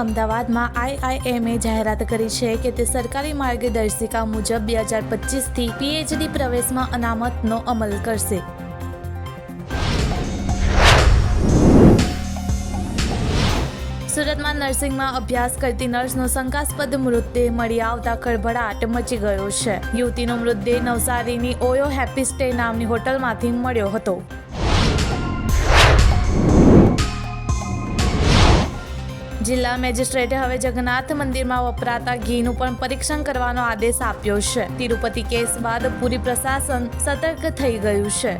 અમદાવાદમાં આઈઆઈએમએ જાહેરાત કરી છે કે તે સરકારી માર્ગદર્શિકા મુજબ બે હજાર પચીસથી પીએચડી પ્રવેશમાં અનામતનો અમલ કરશે. સુરતમાં નર્સિંગમાં અભ્યાસ કરતી નર્સનો શંકાસ્પદ મૃતદેહ મળી આવતા ખળભળાટ મચી ગયો છે. યુવતીનો મૃતદેહ નવસારીની ઓયો હેપી સ્ટે નામની હોટલમાંથી મળ્યો હતો. જિલ્લા મેજિસ્ટ્રેટે હવે જગન્નાથ મંદિરમાં વપરાતા ઘીનું પણ પરીક્ષણ કરવાનો આદેશ આપ્યો છે. તિરુપતિ કેસ બાદ પૂરી પ્રશાસન સતર્ક થઈ ગયું છે.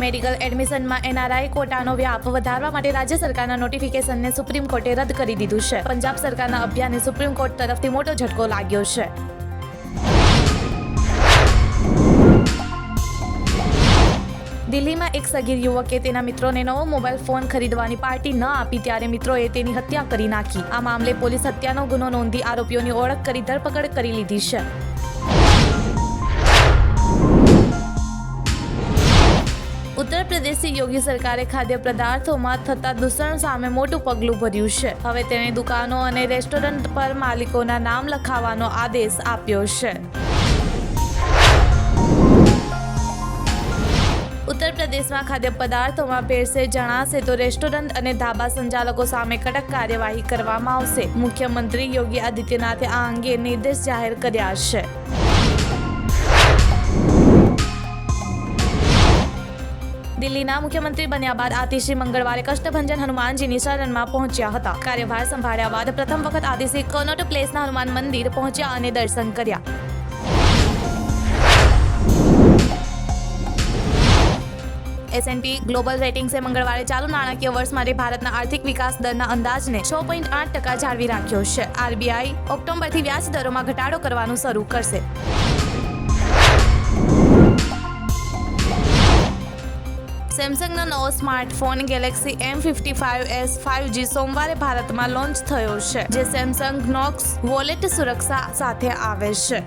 મેડિકલ એડમિશનમાં એનઆરઆઈ કોટાનો વ્યાપ વધારવા માટે રાજ્ય સરકારના નોટિફિકેશનને સુપ્રીમ કોર્ટે રદ કરી દીધું છે. પંજાબ સરકારના અભિયાનને સુપ્રીમ કોર્ટ તરફથી મોટો ઝટકો લાગ્યો છે. દિલ્હીમાં એક સગીર યુવકે તેના મિત્રોને નવો મોબાઈલ ફોન ખરીદવાની પાર્ટી ન આપી ત્યારે મિત્રોએ તેની હત્યા કરી નાખી. આ મામલે પોલીસ હત્યાનો ગુનો નોંધી આરોપીઓની ઓળખ કરી ધરપકડ કરી લીધી છે. ઉત્તર પ્રદેશની યોગી સરકારે ખાદ્ય પદાર્થોમાં થતા દૂષણ સામે મોટું પગલું ભર્યું છે. હવે તેણે દુકાનો અને રેસ્ટોરન્ટ પર માલિકોના નામ લખાવવાનો આદેશ આપ્યો છે. ઉત્તર ખાદ્ય પદાર્થોમાં ભેળસેળ જણાશે તો રેસ્ટોરન્ટ અને ધાબા સંચાલકો સામે કડક કાર્યવાહી કરવામાં આવશે. મુખ્યમંત્રી યોગી આદિત્યનાથે આ અંગે નિર્દેશ જાહેર કર્યા છે. દિલ્હીના મુખ્યમંત્રી બન્યા બાદ આતિશી મંગળવારે કષ્ટભંજન હનુમાનજીની શરણમાં પહોંચ્યા હતા. કાર્યભાર સંભાળ્યા બાદ પ્રથમ વખત આતિશી કોનોટ પ્લેસના હનુમાન મંદિર પહોંચ્યા અને દર્શન કર્યા. એસએનપી ગ્લોબલ રેટિંગ્સે મંગળવારે ચાલુ નાણાકીય વર્ષ માટે ભારતના આર્થિક વિકાસ દરના અંદાજને છ પોઈન્ટ આઠ ટકા જાળવી રાખ્યો છે. આરબીઆઈ ઓક્ટોબરથી વ્યાજ દરોમાં ઘટાડો કરવાનું શરૂ કરશે. સેમસંગનો નવો smartphone Galaxy M fifty five S five G સોમવારે ભારતમાં લોન્ચ થયો છે, જે સેમસંગ નોક્સ વોલેટ સુરક્ષા સાથે આવે છે.